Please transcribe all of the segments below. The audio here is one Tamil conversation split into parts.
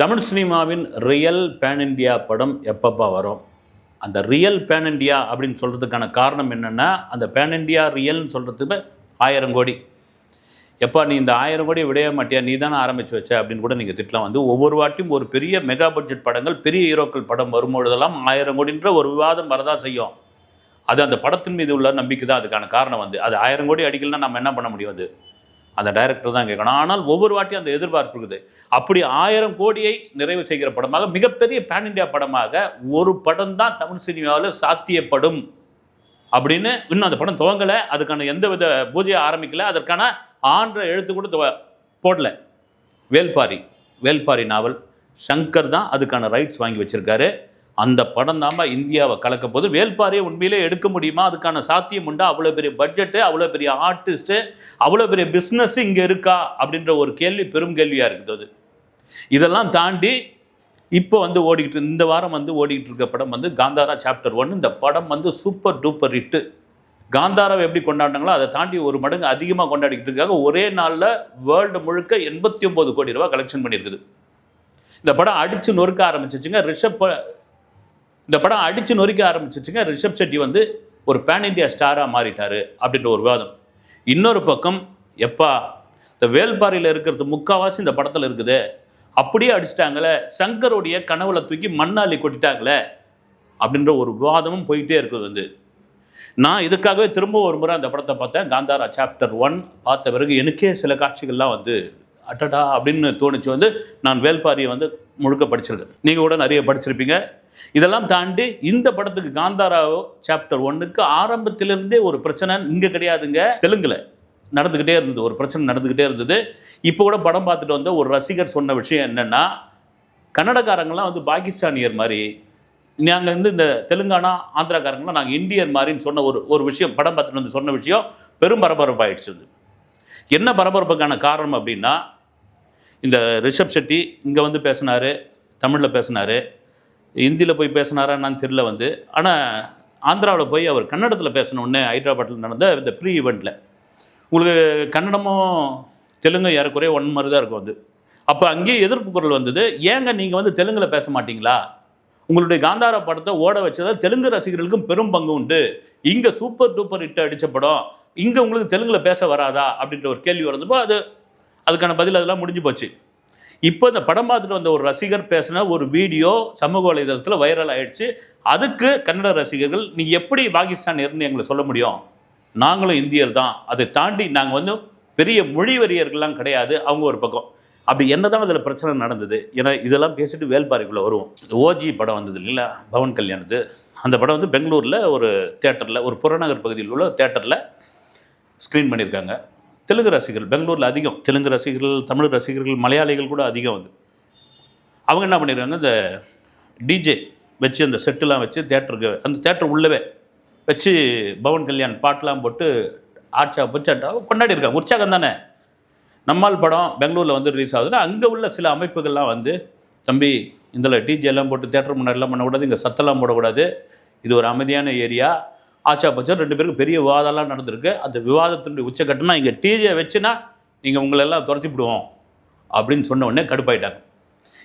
தமிழ் சினிமாவின் ரியல் பேன் இண்டியா படம் எப்பப்பா வரும்? அந்த ரியல் பேன் இண்டியா அப்படின்னு சொல்கிறதுக்கான காரணம் என்னென்னா அந்த பேன் இண்டியா ரியல்னு சொல்கிறதுக்கு ஆயிரம் கோடி. எப்பா நீ இந்த ஆயிரம் கோடி விடைய மாட்டியா? நீ தானே ஆரம்பித்து வச்ச அப்படின்னு கூட நீங்கள் திட்டலாம். வந்து ஒவ்வொரு வாட்டியும் ஒரு பெரிய மெகா பட்ஜெட் படங்கள் பெரிய ஹீரோக்கள் படம் வரும்பொழுதெல்லாம் ஆயிரம் கோடின்ற ஒரு விவாதம் வரதான் செய்யும். அது அந்த படத்தின் மீது உள்ள நம்பிக்கை தான் அதுக்கான காரணம் வந்து அது ஆயிரம் கோடி அடிக்கலன்னா நம்ம என்ன பண்ண முடியும் அது? அந்த டைரக்டர் தான் கேட்கணும். ஆனால் ஒவ்வொரு வாட்டியும் அந்த எதிர்பார்ப்பு இருக்குது. அப்படி ஆயிரம் கோடியை நிறைவு செய்கிற படமாக மிகப்பெரிய பேன் இண்டியா படமாக ஒரு படம் தான் தமிழ் சினிமாவில் சாத்தியப்படும் அப்படின்னு இன்னும் அந்த படம் துவங்கலை. அதுக்கான எந்த வித பூஜையை ஆரம்பிக்கல. அதற்கான ஆன்ற எழுத்து கூட துவ- போடல. வேல்பாரி வேல்பாரி நாவல். சங்கர் தான் அதுக்கான ரைட்ஸ் வாங்கி வச்சுருக்காரு. அந்த படம் தாம்பா இந்தியாவை கலக்க போது வேல்பாரியை உண்மையிலே எடுக்க முடியுமா? அதுக்கான சாத்தியம் உண்டா? அவ்வளோ பெரிய பட்ஜெட்டு அவ்வளோ பெரிய ஆர்டிஸ்ட்டு அவ்வளோ பெரிய பிஸ்னஸ் இங்கே இருக்கா? அப்படின்ற ஒரு கேள்வி பெரும் கேள்வியாக இருக்குது அது. இதெல்லாம் தாண்டி இப்போ வந்து ஓடிக்கிட்டு இந்த வாரம் வந்து ஓடிக்கிட்டு இருக்க படம் வந்து காந்தாரா சாப்டர் ஒன் இந்த படம் வந்து சூப்பர் டூப்பர் ஹிட்டு காந்தாராவை எப்படி கொண்டாடினாங்களோ அதை தாண்டி ஒரு மடங்கு அதிகமாக கொண்டாடிக்கிட்டு இருக்காங்க. ஒரே நாளில் வேர்ல்டு முழுக்க எண்பத்தி ஒம்பது கோடி ரூபா கலெக்ஷன் பண்ணியிருக்குது. இந்த படம் அடித்து நொறுக்க ஆரம்பிச்சிச்சுங்க. ரிஷப் இந்த படம் அடித்து நொறுக்க ஆரம்பிச்சிச்சுங்க. ரிஷப் செட்டி வந்து ஒரு பேன் இந்தியா ஸ்டாராக மாறிட்டாரு அப்படின்ற ஒரு விவாதம். இன்னொரு பக்கம் எப்பா இந்த வேல்பாரியில் இருக்கிறது முக்காவாசி இந்த படத்தில் இருக்குது. அப்படியே அடிச்சிட்டாங்களே சங்கருடைய கனவுல தூக்கி மண்ணாலி கொட்டிட்டாங்களே அப்படின்ற ஒரு விவாதமும் போயிட்டே இருக்குது வந்து. நான் இதுக்காகவே திரும்ப ஒரு முறை அந்த படத்தை பார்த்தேன். காந்தாரா சாப்டர் ஒன் பார்த்த பிறகு எனக்கே சில காட்சிகள்லாம் வந்து அட்டடா அப்படின்னு தோணுச்சு வந்து நான் வேல்பாரியை வந்து முழுக்க படிச்சிருக்கேன். நீங்கள் கூட நிறைய படிச்சிருப்பீங்க. இதெல்லாம் தாண்டி இந்த படத்துக்கு காந்தாராவோ சாப்டர் ஒன்னுக்கு ஆரம்பத்திலிருந்தே ஒரு பிரச்சனை இங்கே கிடையாதுங்க. தெலுங்குல நடந்துக்கிட்டே இருந்தது. ஒரு பிரச்சனை நடந்துக்கிட்டே இருந்தது. இப்போ கூட படம் பார்த்துட்டு வந்த ஒரு ரசிகர் சொன்ன விஷயம் என்னென்னா கன்னடக்காரங்களாம் வந்து பாகிஸ்தானியர் மாதிரி நாங்கள் வந்து இந்த தெலுங்கானா ஆந்திராக்காரங்களாம் நாங்கள் இந்தியர் மாதிரின்னு சொன்ன ஒரு ஒரு விஷயம் படம் பார்த்துட்டு வந்து சொன்ன விஷயம் பெரும் பரபரப்பாயிடுச்சு அது. என்ன பரபரப்புக்கான காரணம் அப்படின்னா இந்த ரிஷப் செட்டி இங்கே வந்து பேசினார் தமிழில் பேசினார் ஹிந்தியில் போய் பேசினாரா என்னன்னு தெரியல வந்து. ஆனால் ஆந்திராவில் போய் அவர் கன்னடத்தில் பேசின உடனே ஹைதராபாத்தில் நடந்த இந்த ப்ரீ ஈவெண்ட்டில் உங்களுக்கு கன்னடமும் தெலுங்கும் ஏறக்குறைய ஒன் மாதிரி தான் இருக்கும் அது அப்போ அங்கேயே எதிர்ப்பு குரல் வந்தது ஏங்க நீங்கள் வந்து தெலுங்கில் பேச மாட்டீங்களா? உங்களுடைய காந்தார படத்தை ஓட வச்சதால் தெலுங்கு ரசிகர்களுக்கும் பெரும் பங்கு உண்டு. இங்கே சூப்பர் டூப்பர் ஹிட் அடித்த படம் இங்கே உங்களுக்கு தெலுங்கில் பேச வராதா? அப்படின்ற ஒரு கேள்வி வந்தப்போ அது அதுக்கான பதில் அதெல்லாம் முடிஞ்சு போச்சு. இப்போ இந்த படம் பார்த்துட்டு வந்த ஒரு ரசிகர் பேசின ஒரு வீடியோ சமூக வலைதளத்தில் வைரல் ஆயிடுச்சு. அதுக்கு கன்னட ரசிகர்கள் நீங்கள் எப்படி பாகிஸ்தான் இருந்து எங்களை சொல்ல முடியும்? நாங்களும் இந்தியர் தான். அதை தாண்டி நாங்கள் வந்து பெரிய மொழி வெறியர்கள்லாம் கிடையாது. அவங்க ஒரு பக்கம். அப்படி என்ன தான் அதில் பிரச்சனை நடந்தது. ஏன்னா இதெல்லாம் பேசிட்டு வேல்பாரிக்குள்ளே வருவோம். இந்த ஓஜி படம் வந்தது இல்லைங்களா? பவன் கல்யாணத்து அந்த படம் வந்து பெங்களூரில் ஒரு தேட்டரில் ஒரு புறநகர் பகுதியில் உள்ள தேட்டரில் ஸ்க்ரீன் பண்ணியிருக்காங்க. தெலுங்கு ரசிகர்கள் பெங்களூரில் அதிகம் தெலுங்கு ரசிகர்கள் தமிழ் ரசிகர்கள் மலையாளிகள் கூட அதிகம் வந்து. அவங்க என்ன பண்ணியிருக்காங்க இந்த டிஜே வச்சு அந்த செட்டுலாம் வச்சு தேட்டருக்கு அந்த தேட்டர் உள்ளவே வச்சு பவன் கல்யாண் பாட்டெலாம் போட்டு ஆட்சா புச்சாட்டா கொண்டாடி இருக்காங்க. உற்சாகம் தானே? நம்மால் படம் பெங்களூரில் வந்து ரிலீஸ் ஆகுதுன்னா அங்கே உள்ள சில அமைப்புகள்லாம் வந்து தம்பி இதில் டிஜேலாம் எல்லாம் போட்டு தேட்டர் முன்னாடிலாம் பண்ணக்கூடாது இங்கே சத்தெல்லாம் போடக்கூடாது. இது ஒரு அமைதியான ஏரியா ஆச்சா பச்சா ரெண்டு பேருக்கு பெரிய விவாதம்லாம் நடந்திருக்கு. அந்த விவாதத்தினுடைய உச்சக்கட்டம்னா இங்கே டிஜே வச்சுனா நீங்கள் உங்களெல்லாம் துரத்தி விடுவோம். அப்படின்னு சொன்ன உடனே கடுப்பாயிட்டாங்க.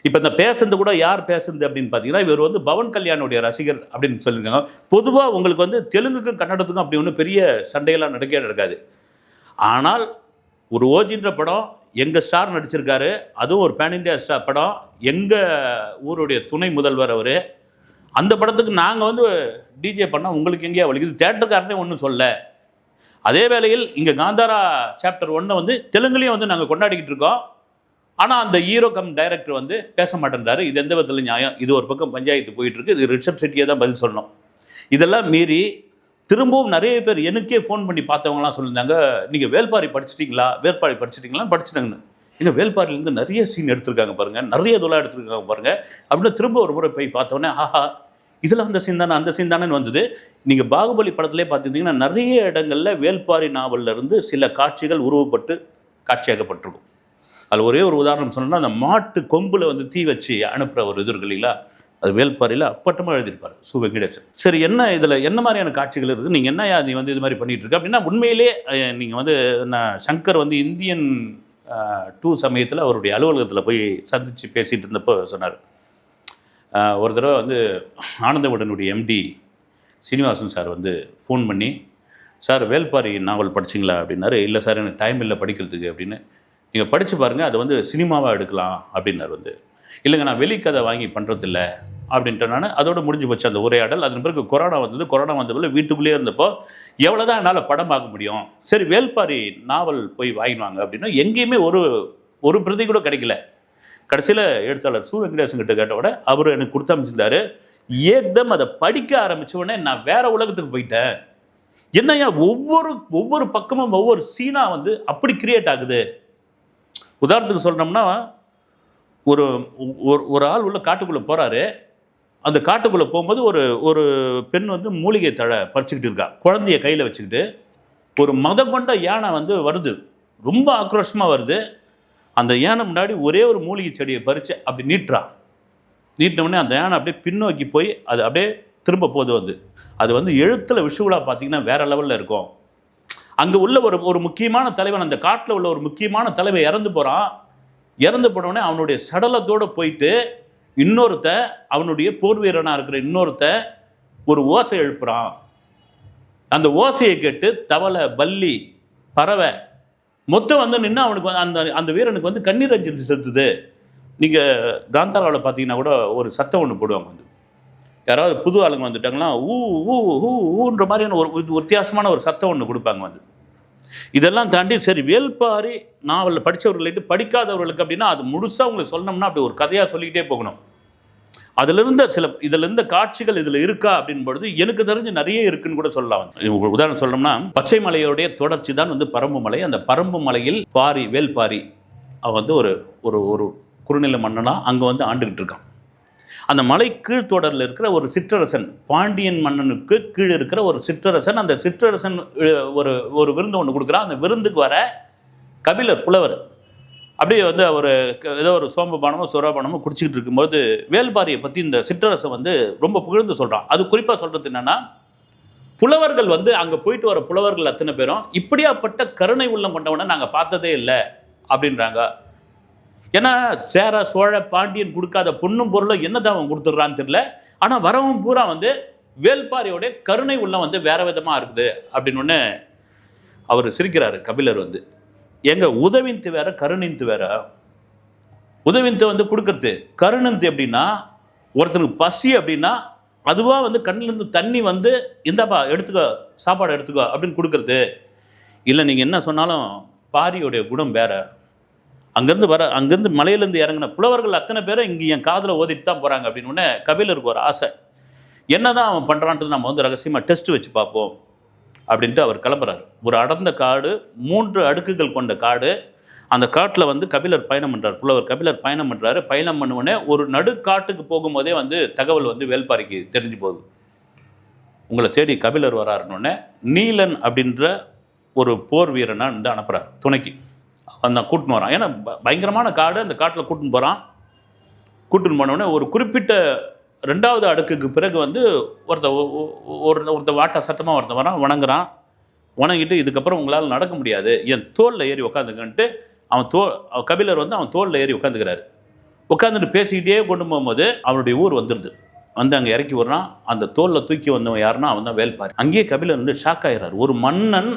இப்போ இந்த பேசுறது கூட யார் பேசுறது அப்படின்னு பார்த்தீங்கன்னா இவர் வந்து பவன் கல்யாணுடைய ரசிகர் அப்படின்னு சொல்லியிருக்காங்க. பொதுவாக உங்களுக்கு வந்து தெலுங்குக்கும் கன்னடத்துக்கும் அப்படி ஒன்றும் பெரிய சண்டையெல்லாம் நடக்கவே நடக்காது. ஆனால் ஒரு ஓஜின்ற படம் எங்கள் ஸ்டார் நடிச்சிருக்காரு அதுவும் ஒரு பேன் இந்தியா ஸ்டார் படம். எங்கள் ஊருடைய துணை முதல்வர் அவர் அந்த படத்துக்கு நாங்கள் வந்து டிஜே பண்ணால் உங்களுக்கு எங்கேயா வலிக்குது தேட்டருக்காரனே ஒன்றும் சொல்ல அதே வேளையில் இங்கே காந்தாரா சாப்டர் ஒன்றை வந்து தெலுங்குலேயும் வந்து நாங்கள் கொண்டாடிக்கிட்டு இருக்கோம். ஆனால் அந்த ஹீரோ கம் டைரக்டர் வந்து பேச மாட்டேன்றாரு. இது எந்த விதத்தில் நியாயம்? இது ஒரு பக்கம் பஞ்சாயத்து போயிட்டுருக்கு. இது ரிஷப் செட்டியே தான் பதில் சொல்லணும். இதெல்லாம் மீறி திரும்பவும் நிறைய பேர் எனக்கே ஃபோன் பண்ணி பார்த்தவங்கலாம் சொல்லியிருந்தாங்க. நீங்கள் வேல்பாரி படிச்சிட்டிங்களா? வேல்பாரி படிச்சிட்டிங்களா படிச்சிட்டாங்கன்னு. ஏங்க வேல்பாரிலேருந்து நிறைய சீன் எடுத்திருக்காங்க பாருங்கள் நிறைய இதெல்லாம் எடுத்திருக்காங்க பாருங்கள் அப்படின்னு திரும்ப ஒரு முறை போய் பார்த்தோன்னே ஆஹா இதில் அந்த சீன் தானே அந்த சீன் தானேன்னு வந்தது. நீங்கள் பாகுபலி படத்திலே பார்த்துருந்தீங்கன்னா நிறைய இடங்களில் வேல்பாரி நாவல்லிருந்து சில காட்சிகள் உருவப்பட்டு காட்சியாக்கப்பட்டிருக்கும். அதில் ஒரே ஒரு உதாரணம் சொன்னோன்னா அந்த மாட்டு கொம்பில் வந்து தீ வச்சு அனுப்புகிற ஒரு இது இருக்கு இல்லைங்களா? அது வேல்பாரியில் அப்பட்டமாக எழுதியிருப்பார் சு வெங்கடேசன். சரி என்ன இதில் என்ன மாதிரியான காட்சிகள் இருக்குது? நீங்கள் என்ன நீ வந்து இது மாதிரி பண்ணிகிட்டு இருக்க? அப்படின்னா உண்மையிலே நீங்கள் வந்து நான் சங்கர் வந்து இந்தியன் டூ சமயத்தில் அவருடைய அலுவலகத்தில் போய் சந்தித்து பேசிகிட்டு இருந்தப்போ சொன்னார். ஒரு தடவை வந்து ஆனந்தவுடனுடைய எம்டி சீனிவாசன் சார் வந்து ஃபோன் பண்ணி சார் வேல்பாரி நாவல் படிச்சிங்களா? அப்படின்னாரு. இல்லை சார் எனக்கு டைம் இல்லை படிக்கிறதுக்கு அப்படின்னு. நீங்கள் படித்து பாருங்கள் அதை வந்து சினிமாவாக எடுக்கலாம் அப்படின்னார் வந்து. இல்லைங்க நான் வெளிக்கதை வாங்கி பண்ணுறதில்ல அப்படின்ட்டு நான். அதோட முடிஞ்சு போச்சு அந்த உரையாடல். அதன் பிறகு கொரோனா வந்தது. கொரோனா வந்தபோது வீட்டுக்குள்ளேயே இருந்தப்போ எவ்வளோ தான் என்னால் படம் பார்க்க முடியும்? சரி வேல்பாரி நாவல் போய் வாங்கினாங்க அப்படின்னா. எங்கேயுமே ஒரு ஒரு பிரதி கூட கிடைக்கல. கடைசியில் எழுத்தாளர் சு வெங்கடேசன் கிட்ட கேட்ட அவர் எனக்கு கொடுத்து அமைச்சிருந்தாரு ஏக்தம் அதை படிக்க ஆரம்பிச்ச உடனே நான் வேற உலகத்துக்கு போயிட்டேன். என்னய்யா ஒவ்வொரு ஒவ்வொரு பக்கமும் ஒவ்வொரு சீனா வந்து அப்படி கிரியேட் ஆகுது? உதாரணத்துக்கு சொல்கிறோம்னா ஒரு ஒரு- ஒரு ஆள் உள்ள காட்டுக்குள்ளே போகிறாரு அந்த காட்டுக்குள்ளே போகும்போது ஒரு ஒரு பெண் வந்து மூலிகை தழை பறிச்சுக்கிட்டு இருக்கா. குழந்தைய கையில் வச்சுக்கிட்டு ஒரு மதம் கொண்ட யானை வந்து வருது. ரொம்ப ஆக்ரோஷமாக வருது. அந்த யானை முன்னாடி ஒரே ஒரு மூலிகை செடியை பறித்து அப்படி நீட்டுறா. நீட்டின உடனே அந்த யானை அப்படியே பின்னோக்கி போய் அது அப்படியே திரும்ப போகுது வந்து. அது வந்து எழுத்தில் விஷுவலாக பார்த்தீங்கன்னா வேற லெவலில் இருக்கும். அங்கே உள்ள ஒரு ஒரு முக்கியமான தலைவன் அந்த காட்டில் உள்ள ஒரு முக்கியமான தலைவன் இறந்து போகிறான் இறந்து போனவுடனே அவனுடைய சடலத்தோடு போயிட்டு இன்னொருத்த அவனுடைய போர் வீரனாக இருக்கிற இன்னொருத்த ஒரு ஓசை எழுப்புறான். அந்த ஓசையை கேட்டு தவளை பல்லி பறவை மொத்தம் வந்து நின்று அவனுக்கு வந்து அந்த அந்த வீரனுக்கு வந்து கண்ணீர் அஞ்சலி செலுத்துது. நீங்கள் காந்தாராவில் பார்த்தீங்கன்னா கூட ஒரு சத்தம் ஒன்று போடுவாங்க வந்து. யாராவது புது ஆளுங்க வந்துட்டாங்கன்னா ஊ ஊ ஊ ஊன்ற மாதிரியான ஒரு வித்தியாசமான ஒரு சத்தம் ஒன்று கொடுப்பாங்க வந்து. இதெல்லாம் தாண்டி சரி வேல்பாரி நாவலில் படித்தவர்களுக்கு படிக்காதவர்களுக்கு அப்படின்னா அது முழுசாக உங்களுக்கு சொன்னோம்னா அப்படி ஒரு கதையாக சொல்லிக்கிட்டே போகணும். அதுல இருந்த சில இதுல இருந்த காட்சிகள் இதில் இருக்கா அப்படின் பொழுது எனக்கு தெரிஞ்சு நிறைய இருக்குன்னு கூட சொல்லலாம். உதாரணம் சொல்லணும்னா பச்சை மலையோடைய தொடர்ச்சி தான் வந்து பரம்பு மலை. அந்த பரம்பு மலையில் பாரி வேல்பாரி அவன் வந்து ஒரு ஒரு ஒரு குறுநில மன்னனாக அங்கே வந்து ஆண்டுகிட்டு இருக்கான். அந்த மலை கீழ்த்தொடரில் இருக்கிற ஒரு சிற்றரசன் பாண்டியன் மன்னனுக்கு கீழே இருக்கிற ஒரு சிற்றரசன் அந்த சிற்றரசன் ஒரு ஒரு விருந்து ஒன்று கொடுக்குறான் அந்த விருந்துக்கு வர கபிலர் புலவர். அப்படியே வந்து அவர் ஏதோ ஒரு சோம்பபானமோ சுரபானமோ குடிச்சிக்கிட்டு இருக்கும்போது வேல்பாரியை பற்றி இந்த சிற்றரசன் வந்து ரொம்ப புகழ்ந்து சொல்கிறான் அது குறிப்பாக சொல்கிறது என்னென்னா புலவர்கள் வந்து அங்கே போயிட்டு வர புலவர்கள் அத்தனை பேரும் இப்படியாப்பட்ட கருணை உள்ளம் கொண்டவனை நாங்கள் பார்த்ததே இல்லை அப்படின்றாங்க. ஏன்னா சேர சோழ பாண்டியன் கொடுக்காத பொண்ணும் பொருளும் என்னதான் அவன் கொடுத்துட்றான்னு தெரியல. ஆனால் வரவும் பூரா வந்து வேல்பாரியோடைய கருணை உள்ளம் வந்து வேற விதமாக இருக்குது அப்படின்னு ஒன்று அவர் சிரிக்கிறாரு கபிலர் வந்து. எங்க உதவின்த்து வேற கருணிந்து வேற? உதவிந்து வந்து கொடுக்கறது. கருணந்து எப்படின்னா ஒருத்தனுக்கு பசி அப்படின்னா அதுவாக வந்து கண்ணிலேருந்து தண்ணி வந்து இந்தாப்பா எடுத்துக்கோ சாப்பாடு எடுத்துக்கோ அப்படின்னு கொடுக்கறது. இல்லை நீங்கள் என்ன சொன்னாலும் பாரியோடைய குணம் வேற. அங்கேருந்து வர அங்கேருந்து மலையிலேருந்து இறங்கின புலவர்கள் அத்தனை பேரும் இங்கே என் காதில் ஓதிட்டு தான் போகிறாங்க அப்படின்னு உடனே கபிலருக்கு ஒரு ஆசை. என்னதான் அவன் பண்ணுறான்றது நம்ம வந்து ரகசியமாக டெஸ்ட் வச்சு பார்ப்போம் அப்படின்ட்டு அவர் கிளம்புறாரு. ஒரு அடர்ந்த காடு மூன்று அடுக்குகள் கொண்ட காடு. அந்த காட்டில் வந்து கபிலர் பயணம் பண்ணுறார் புலவர் கபிலர் பயணம் பண்ணுறாரு பயணம் பண்ணுவோடனே ஒரு நடுக்காட்டுக்கு போகும்போதே வந்து தகவல் வந்து வேல்பாரிக்கு தெரிஞ்சு போகுது. உங்களை தேடி கபிலர் வராருன்னொடனே நீலன் அப்படின்ற ஒரு போர் வீரனை வந்து அனுப்புகிறார் துணைக்கு. அந்த கூட்டின்னு வரான். ஏன்னா பயங்கரமான காடு அந்த காட்டில் கூட்டின்னு போகிறான் கூட்டின்னு போனோடனே ஒரு குறிப்பிட்ட ரெண்டாவது அடுக்குக்கு பிறகு வந்து ஒருத்த ஒரு ஒருத்த வாட்ட சட்டமாக ஒருத்தன் வரான் வணங்குறான். வணங்கிட்டு இதுக்கப்புறம் உங்களால் நடக்க முடியாது. என் தோளில் ஏறி உட்காந்துக்கன்ட்டு அவன் தோ அவன் கபிலர் வந்து அவன் தோளில் ஏறி உட்காந்துக்கிறாரு உட்காந்துட்டு பேசிக்கிட்டே கொண்டு போகும்போது அவனுடைய ஊர் வந்துடுது வந்து அங்கே இறக்கி விடுறான். அந்த தோலில் தூக்கி வந்தவன் யாருன்னா அவன் தான் வேல்பாரி. அங்கேயே கபிலர் வந்து ஷாக் ஆகிறார் ஒரு மன்னன்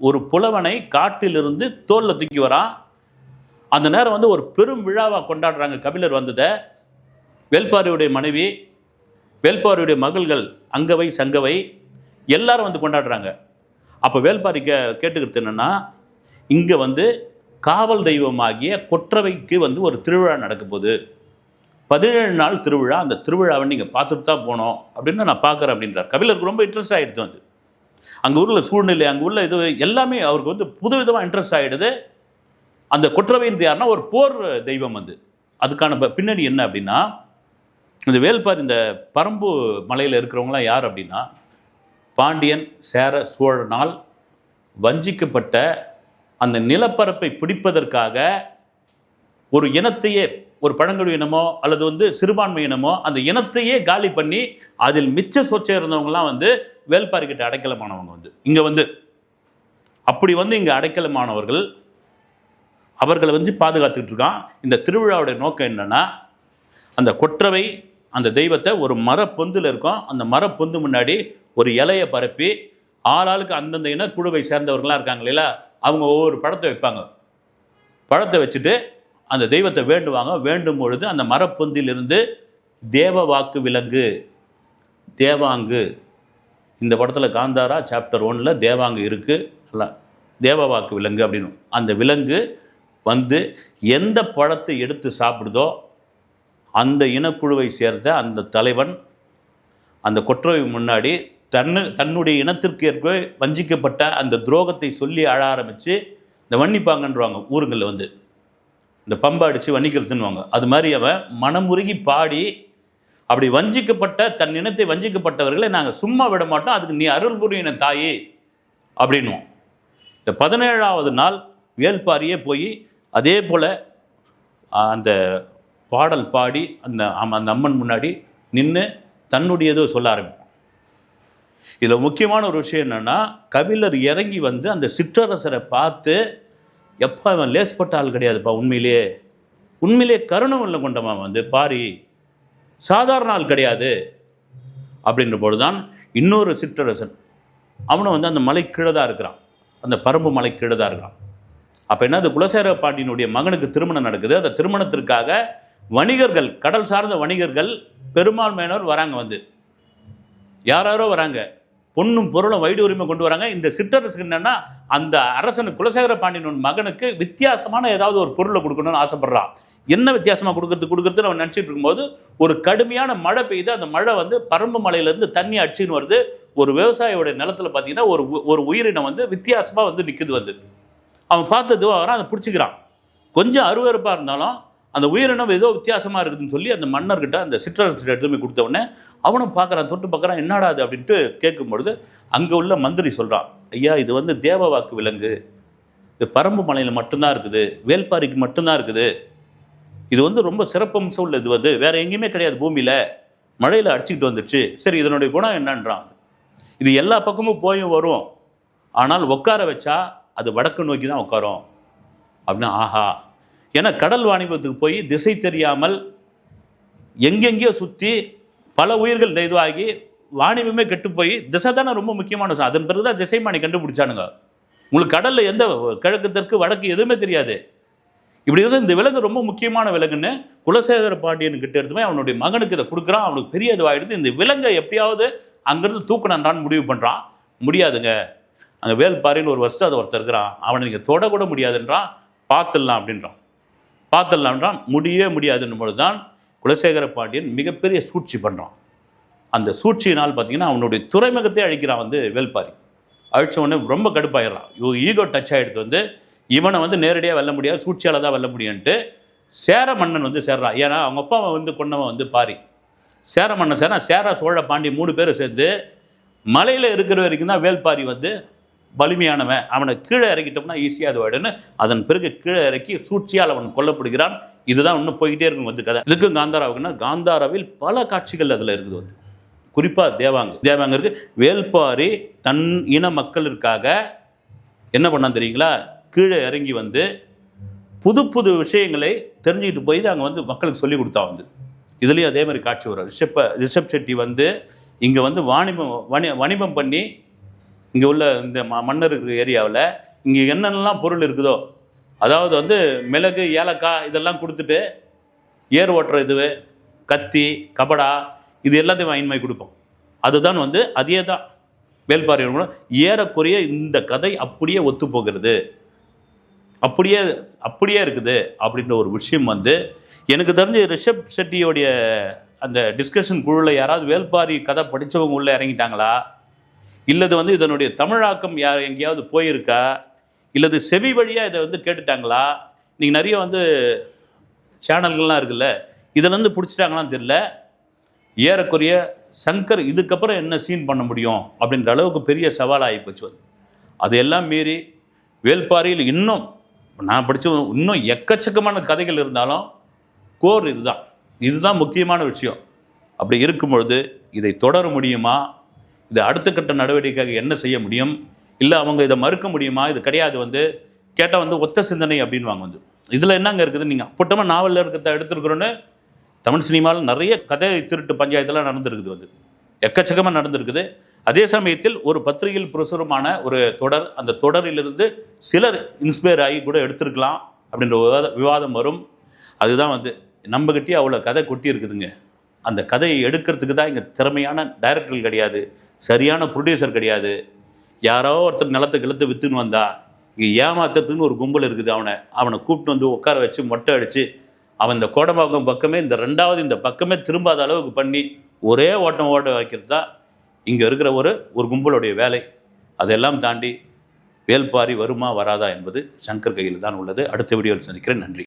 ஒரு புலவனை காட்டிலிருந்து தோலில் தூக்கி வரான் அந்த நேரம் வந்து ஒரு பெரும் விழாவாக கொண்டாடுறாங்க. கபிலர் வந்ததை. வேல்பாரியுடைய மனைவி வேல்பாரியுடைய மகள்கள் அங்கவை சங்கவை எல்லாரும் வந்து கொண்டாடுறாங்க. அப்போ வேல்பாரி கே கேட்டுக்கிறது என்னென்னா இங்கே வந்து காவல் தெய்வமாகிய கொற்றவைக்கு வந்து ஒரு திருவிழா நடக்க போகுது. பதினேழு நாள் திருவிழா. அந்த திருவிழாவை நீங்கள் பார்த்துட்டு தான் போனோம். அப்படின்னு நான் பார்க்குறேன் அப்படின்றார். கபிலருக்கு ரொம்ப இன்ட்ரெஸ்ட் ஆகிடுது வந்து. அங்கே உள்ள சூழ்நிலை அங்கே உள்ள இது எல்லாமே அவருக்கு வந்து புதுவிதமாக இன்ட்ரெஸ்ட் ஆகிடுது அந்த குற்றவையின் யாருன்னா ஒரு போர் தெய்வம் வந்து அதுக்கான ப- பின்னணி என்ன அப்படின்னா இந்த வேல்பார் இந்த பரம்பு மலையில் இருக்கிறவங்களாம் யார் அப்படின்னா பாண்டியன் சேர சோழனால் வஞ்சிக்கப்பட்ட அந்த நிலப்பரப்பை பிடிப்பதற்காக ஒரு இனத்தையே ஒரு பழங்குடி இனமோ அல்லது வந்து சிறுபான்மை இனமோ அந்த இனத்தையே காலி பண்ணி அதில் மிச்ச சொச்சம் இருந்தவங்கலாம் வந்து வேல்பாரி கிட்ட அடைக்கலமானவங்க வந்து. இங்கே வந்து அப்படி வந்து இங்கே அடைக்கலமானவர்கள் அவர்களை வந்து பாதுகாத்துக்கிட்டு இருக்கான். இந்த திருவிழாவுடைய நோக்கம் என்னன்னா அந்த கொற்றவை அந்த தெய்வத்தை ஒரு மரப்பொந்தில் இருக்கும். அந்த மரப்பொந்து முன்னாடி ஒரு இலையை பரப்பி ஆளாளுக்கு அந்தந்த இனக்குழுவை சேர்ந்தவர்களாம் இருக்காங்க இல்லையா? அவங்க ஒவ்வொரு பழத்தை வைப்பாங்க. பழத்தை வச்சுட்டு அந்த தெய்வத்தை வேண்டுவாங்க. வேண்டும் பொழுது அந்த மரப்பொந்திலிருந்து தேவ வாக்கு விலங்கு தேவாங்கு. இந்த படத்தில் காந்தாரா சாப்டர் ஒன்னில் தேவாங்கு இருக்குது நல்லா தேவ வாக்கு விலங்கு அப்படின்னு. அந்த விலங்கு வந்து எந்த பழத்தை எடுத்து சாப்பிடுதோ அந்த இனக்குழுவை சேர்ந்த அந்த தலைவன் அந்த கொற்றவை முன்னாடி தன்னு தன்னுடைய இனத்திற்கு ஏற்ப வஞ்சிக்கப்பட்ட அந்த துரோகத்தை சொல்லி அழ ஆரம்பித்து இந்த வன்னிப்பாங்கன்றவாங்க ஊருங்களில் வந்து. இந்த பம்பை அடித்து வன்னிக்கிறதுன்னுவாங்க. அது மாதிரி அவன் மனமுருகி பாடி அப்படி வஞ்சிக்கப்பட்ட தன் இனத்தை வஞ்சிக்கப்பட்டவர்களை நாங்கள் சும்மா விட மாட்டோம். அதுக்கு நீ அருள் புரியின தாயே அப்படின்னுவோம். இந்த பதினேழாவது நாள் வேல்பாரியே போய் அதே போல் அந்த பாடல் பாடி அந்த அந்த அம்மன் முன்னாடி நின்று தன்னுடையதோ சொல்ல ஆரம்பிப்போம். இதில் முக்கியமான ஒரு விஷயம் என்னென்னா கபிலர் இறங்கி வந்து அந்த சிற்றரசரை பார்த்து எப்பா இவன் லேஸ்பட்ட ஆள் கிடையாதுப்பா உண்மையிலேயே. உண்மையிலேயே கருணை உள்ள கொண்டவன் வந்து பாரி சாதாரண ஆள் கிடையாது. அப்படின்ற பொழுதுதான் இன்னொரு சிற்றரசன் அவனும் வந்து அந்த மலை கீழே தான் இருக்கிறான். அந்த பரம்பு மலை கீழே தான் இருக்கிறான். அப்போ என்ன அது குலசேர பாண்டியனுடைய மகனுக்கு திருமணம் நடக்குது. அந்த திருமணத்திற்காக வணிகர்கள் கடல் சார்ந்த வணிகர்கள் பெரும்பான்மையினர் வராங்க வந்து. யாராரோ வராங்க. பொண்ணும் பொருளும் வைடு உரிமை கொண்டு வராங்க. இந்த சிற்றரசுக்கு என்னன்னா அந்த அரசனு குலசேகர பாண்டியனு மகனுக்கு வித்தியாசமான ஏதாவது ஒரு பொருளை கொடுக்கணும்னு ஆசைப்படுறான் என்ன வித்தியாசமா கொடுக்கறது? கொடுக்கறதுன்னு அவன் நினச்சிட்டு இருக்கும்போது ஒரு கடுமையான மழை பெய்யுது அந்த மழை வந்து பரம்பு மலையிலேருந்து தண்ணி அடிச்சுன்னு வருது. ஒரு விவசாயியோட நிலத்துல பார்த்தீங்கன்னா ஒரு ஒரு உயிரினம் வந்து வித்தியாசமா வந்து நிற்குது வந்து. அவன் பார்த்தது அவரை அதை பிடிச்சிக்கிறான். கொஞ்சம் அருவருப்பாக இருந்தாலும் அந்த உயிரினம் ஏதோ வித்தியாசமாக இருக்குதுன்னு சொல்லி அந்த மன்னர்கிட்ட அந்த சிற்றரசு எடுத்துமே போய் கொடுத்த உடனே அவனும் பார்க்குறான் தொட்டு பார்க்குறான் என்னடா அது அப்படின்ட்டு கேட்கும்பொழுது அங்கே உள்ள மந்திரி சொல்கிறான் ஐயா இது வந்து தேவ வாக்கு விலங்கு. இது பரம்பு மலையில் மட்டும்தான் இருக்குது வேல்பாரிக்கு மட்டும்தான் இருக்குது. இது வந்து ரொம்ப சிறப்பம்சம் உள்ள இது வந்து வேற எங்கேயுமே கிடையாது பூமியில். மழையில் அடிச்சுக்கிட்டு வந்துடுச்சு. சரி இதனுடைய குணம் என்னன்றான் இது எல்லா பக்கமும் போயும் வரும். ஆனால் உட்கார வச்சா அது வடக்கு நோக்கி தான் உட்காரும். அப்படின்னா ஆஹா ஏன்னா கடல் வாணிபத்துக்கு போய் திசை தெரியாமல் எங்கெங்கேயோ சுற்றி பல உயிர்கள் இதுவாகி வாணிபமே கெட்டு போய் திசை தானே ரொம்ப முக்கியமான விஷயம் அதன் பிறகு தான் திசைமானி கண்டுபிடிச்சானுங்க. உங்களுக்கு கடலில் எந்த கிழக்கு தெற்கு வடக்கு எதுவுமே தெரியாது. இப்படி இருந்தால் இந்த விலங்கு ரொம்ப முக்கியமான விலங்குன்னு குலசேகர பாண்டியன் கிட்ட எடுத்துமே அவனுடைய மகனுக்கு இதை கொடுக்குறான். அவனுக்கு பெரிய இதுவாகிடுது இந்த விலங்கை எப்படியாவது அங்கேருந்து தூக்கணுன்றான்னு முடிவு பண்ணுறான் முடியாதுங்க. அங்கே வேல்பாரின்னு ஒரு வருஷம் அதை ஒருத்தர் இருக்கிறான். அவனை நீங்கள் தொடக்கூட முடியாதுன்றான் பார்த்துடலாம் அப்படின்றான். பார்த்துடலான்றான் முடியவே முடியாதுன்னு பொழுது தான் குலசேகர பாண்டியன் மிகப்பெரிய சூழ்ச்சி பண்ணுறான் அந்த சூழ்ச்சியினால் பார்த்தீங்கன்னா அவனுடைய துறைமுகத்தை அழிக்கிறான் வந்து வேல்பாரி. அழிச்ச உடனே ரொம்ப கடுப்பாயிடுறான். இவ ஈகோ டச் ஆகிடுத்து வந்து இவனை வந்து நேரடியாக வெல்ல முடியாது சூழ்ச்சியால் தான் வெல்ல முடியும்ன்ட்டு சேர மன்னன் வந்து சேர்றான். ஏன்னா அவங்க அப்பா வந்து கொண்டவன் வந்து பாரி. சேர மன்னன் சேரா சேர சோழ பாண்டி மூணு பேரும் சேர்ந்து மலையில் இருக்கிற வரைக்கும் தான் வேல்பாரி வந்து வலிமையானவன். அவனை கீழே இறக்கிட்டோம்னா ஈஸியாக அது வாடுன்னு அதன் பிறகு கீழே இறக்கி சூழ்ச்சியால் அவன் கொல்லப்படுகிறான். இதுதான் இன்னும் போய்கிட்டே இருக்கும் வந்து கதை. இதுக்கும் காந்தாராவுக்குன்னா காந்தாராவில் பல காட்சிகள் அதில் இருக்குது வந்து. குறிப்பாக தேவாங்க தேவாங்கருக்கு வேல்பாரி தன் இன மக்களுக்காக என்ன பண்ணான் தெரியுங்களா? கீழே இறங்கி வந்து புது புது விஷயங்களை தெரிஞ்சுக்கிட்டு போய் அங்கே வந்து மக்களுக்கு சொல்லி கொடுத்தா வந்து. இதுலேயும் அதே மாதிரி காட்சி வரும். ரிஷப்ப ரிஷப் செட்டி வந்து இங்கே வந்து வாணிபம் வணி வணிபம் பண்ணி இங்கே உள்ள இந்த ம மன்னர் இருக்கிற ஏரியாவில் இங்கே என்னென்னலாம் பொருள் இருக்குதோ அதாவது வந்து மிளகு ஏலக்காய் இதெல்லாம் கொடுத்துட்டு ஏர் ஓட்டுற இது கத்தி கபடா இது எல்லாத்தையும் வாங்கி கொடுப்போம். அதுதான் வந்து அதே தான். வேல்பாரி ஏறக்குறைய இந்த கதை அப்படியே ஒத்து போகிறது. அப்படியே அப்படியே இருக்குது அப்படின்ற ஒரு விஷயம் வந்து எனக்கு தெரிஞ்சு ரிஷப் செட்டியோடைய அந்த டிஸ்கஷன் குழுவில் யாராவது வேல்பாரி கதை படித்தவங்க உள்ளே இறங்கிட்டாங்களா? இல்லது வந்து இதனுடைய தமிழாக்கம் யார் எங்கேயாவது போயிருக்கா? இல்லது செவி வழியாக இதை வந்து கேட்டுட்டாங்களா? நீங்கள் நிறைய வந்து சேனல்கள்லாம் இருக்குல்ல இதுலேருந்து பிடிச்சிட்டாங்களான்னு தெரியல. ஏறக்குறைய சங்கர் இதுக்கப்புறம் என்ன சீன் பண்ண முடியும் அப்படின்ற அளவுக்கு பெரிய சவாலாகி போச்சு அது. அதையெல்லாம் மீறி வேல்பாரியில் இன்னும் நான் படித்த இன்னும் எக்கச்சக்கமான கதைகள் இருந்தாலும் கோர் இதுதான். இதுதான் முக்கியமான விஷயம். அப்படி இருக்கும் பொழுது இதை தொடர முடியுமா? இது அடுத்த கட்ட நடவடிக்கைக்கு என்ன செய்ய முடியும்? இல்லை அவங்க இதை மறுக்க முடியுமா? இது கிடையாது வந்து. கேட்டால் வந்து ஒத்த சிந்தனை அப்படின்வாங்க வந்து. இதில் என்னங்க இருக்குது? நீங்கள் அப்பட்டமாக நாவலில் இருக்கிறத எடுத்துருக்குறோன்னு தமிழ் சினிமாவில் நிறைய கதை திருட்டு பஞ்சாயத்தெல்லாம் நடந்திருக்குது வந்து. எக்கச்சக்கமாக நடந்திருக்குது. அதே சமயத்தில் ஒரு பத்திரிகையில் பிரசுரமான ஒரு தொடர் அந்த தொடரிலிருந்து சிலர் இன்ஸ்பயர் ஆகி கூட எடுத்திருக்கலாம் அப்படின்ற விவாத விவாதம் வரும். அதுதான் வந்து நம்மகிட்டயே அவ்வளோ கதை கொட்டி இருக்குதுங்க அந்த கதையை எடுக்கிறதுக்கு தான் இங்கே திறமையான டைரக்டர்கள் கிடையாது. சரியான ப்ரொடியூசர் கிடையாது. யாரோ ஒருத்தர் நிலத்தை கிழத்து விற்றுன்னு வந்தா இங்கே ஏமாத்துறதுக்குன்னு ஒரு கும்பல் இருக்குது அவனை. அவனை கூப்பிட்டு வந்து உட்கார வச்சு மொட்டை அடித்து அவன் இந்த கோடம்பாக்கம் பக்கமே இந்த ரெண்டாவது இந்த பக்கமே திரும்பாத அளவுக்கு பண்ணி ஒரே ஓட்டம் ஓட்ட வைக்கிறது தான் இங்கே இருக்கிற ஒரு ஒரு கும்பலுடைய வேலை. அதெல்லாம் தாண்டி வேல்பாரி வருமா வராதா என்பது சங்கர் கையில் தான் உள்ளது. அடுத்த வீடியோவில் சந்திக்கிறேன். நன்றி.